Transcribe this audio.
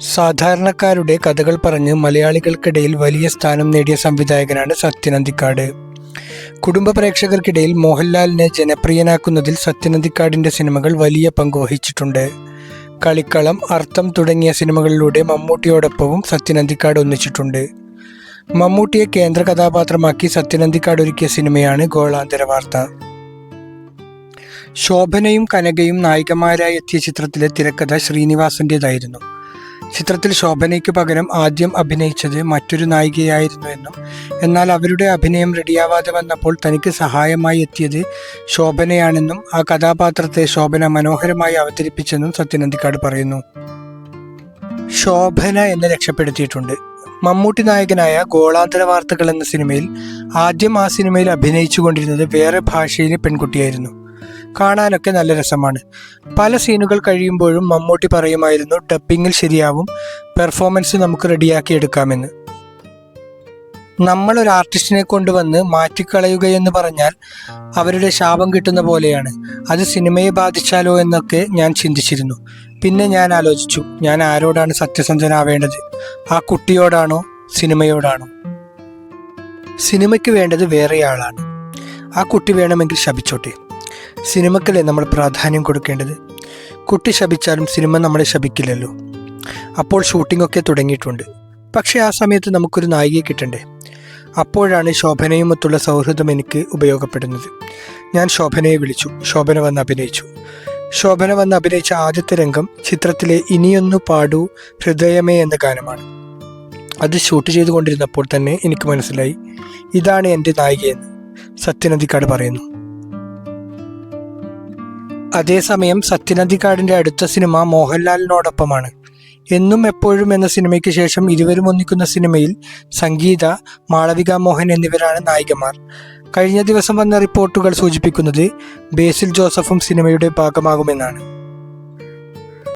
സാധാരണക്കാരുടെ കഥകൾ പറഞ്ഞ് മലയാളികൾക്കിടയിൽ വലിയ സ്ഥാനം നേടിയ സംവിധായകനാണ് സത്യനന്ദിക്കാട്. കുടുംബ പ്രേക്ഷകർക്കിടയിൽ മോഹൻലാലിനെ ജനപ്രിയനാക്കുന്നതിൽ സത്യനന്ദിക്കാടിന്റെ സിനിമകൾ വലിയ പങ്ക് വഹിച്ചിട്ടുണ്ട്. കളിക്കളം അർത്ഥം തുടങ്ങിയ സിനിമകളിലൂടെ മമ്മൂട്ടിയോടൊപ്പവും സത്യനന്ദിക്കാട് ഒന്നിച്ചിട്ടുണ്ട്. മമ്മൂട്ടിയെ കേന്ദ്ര കഥാപാത്രമാക്കി സത്യനന്ദിക്കാട് ഒരുക്കിയ സിനിമയാണ് ഗോളാന്തര വാർത്ത. ശോഭനയും കനകയും നായികമാരായി എത്തിയ ചിത്രത്തിലെ തിരക്കഥ ശ്രീനിവാസന്റേതായിരുന്നു ചിത്രത്തിൽ ശോഭനയ്ക്ക് പകരം ആദ്യം അഭിനയിച്ചത് മറ്റൊരു നായികയായിരുന്നുവെന്നും എന്നാൽ അവരുടെ അഭിനയം റെഡിയാവാതെ വന്നപ്പോൾ തനിക്ക് സഹായമായി എത്തിയത് ശോഭനയാണെന്നും ആ കഥാപാത്രത്തെ ശോഭന മനോഹരമായി അവതരിപ്പിച്ചെന്നും സത്യനന്ദിക്കാട് പറയുന്നു. ശോഭന എന്നെ രക്ഷപ്പെടുത്തിയിട്ടുണ്ട്. മമ്മൂട്ടി നായകനായ ഗോളാന്തര വാർത്തകൾ എന്ന സിനിമയിൽ ആദ്യം ആ സിനിമയിൽ അഭിനയിച്ചു കൊണ്ടിരുന്നത് വേറെ ഭാഷയിലെ പെൺകുട്ടിയായിരുന്നു. കാണാനൊക്കെ നല്ല രസമാണ്. പല സീനുകൾ കഴിയുമ്പോഴും മമ്മൂട്ടി പറയുമായിരുന്നു ഡബ്ബിങ്ങിൽ ശരിയാവും പെർഫോമൻസ് നമുക്ക് റെഡിയാക്കി എടുക്കാമെന്ന്. നമ്മൾ ഒരു ആർട്ടിസ്റ്റിനെ കൊണ്ടുവന്ന് മാറ്റിക്കളയുകയെന്ന് പറഞ്ഞാൽ അവരുടെ ശാപം കിട്ടുന്ന പോലെയാണ്. അത് സിനിമയെ ബാധിച്ചാലോ എന്നൊക്കെ ഞാൻ ചിന്തിച്ചിരുന്നു. പിന്നെ ഞാൻ ആലോചിച്ചു ഞാൻ ആരോടാണ് സത്യസന്ധനാവേണ്ടത്? ആ കുട്ടിയോടാണോ സിനിമയോടാണോ? സിനിമയ്ക്ക് വേണ്ടത് വേറെയാളാണ്. ആ കുട്ടി വേണമെങ്കിൽ ശപിച്ചോട്ടെ. സിനിമക്കല്ലേ നമ്മൾ പ്രാധാന്യം കൊടുക്കേണ്ടത്? കുട്ടി ശപിച്ചാലും സിനിമ നമ്മളെ ശപിക്കില്ലല്ലോ. അപ്പോൾ ഷൂട്ടിംഗ് ഒക്കെ തുടങ്ങിയിട്ടുണ്ട്. പക്ഷേ ആ സമയത്ത് നമുക്കൊരു നായികയെ കിട്ടണ്ടേ? അപ്പോഴാണ് ശോഭനയുമൊത്തുള്ള സൗഹൃദം എനിക്ക് ഉപയോഗപ്പെടുന്നത്. ഞാൻ ശോഭനയെ വിളിച്ചു. ശോഭന വന്ന് അഭിനയിച്ചു. ശോഭന വന്ന് അഭിനയിച്ച ആദ്യത്തെ രംഗം ചിത്രത്തിലെ ഇനിയൊന്നു പാടൂ ഹൃദയമേ എന്ന ഗാനമാണ്. അത് ഷൂട്ട് ചെയ്തുകൊണ്ടിരുന്നപ്പോൾ തന്നെ എനിക്ക് മനസ്സിലായി. ഇതാണ് എന്റെ നായികയെന്ന് സത്യനദിക്കാട് പറയുന്നു. അതേസമയം സത്യനന്ദിക്കാടിന്റെ അടുത്ത സിനിമ മോഹൻലാലിനോടൊപ്പമാണ്. എന്നും എപ്പോഴും എന്ന സിനിമയ്ക്ക് ശേഷം ഇരുവരും ഒന്നിക്കുന്ന സിനിമയിൽ സംഗീത മാളവിക മോഹൻ എന്നിവരാണ് നായികമാർ. കഴിഞ്ഞ ദിവസം വന്ന റിപ്പോർട്ടുകൾ സൂചിപ്പിക്കുന്നത് ബേസിൽ ജോസഫും സിനിമയുടെ ഭാഗമാകുമെന്നാണ്.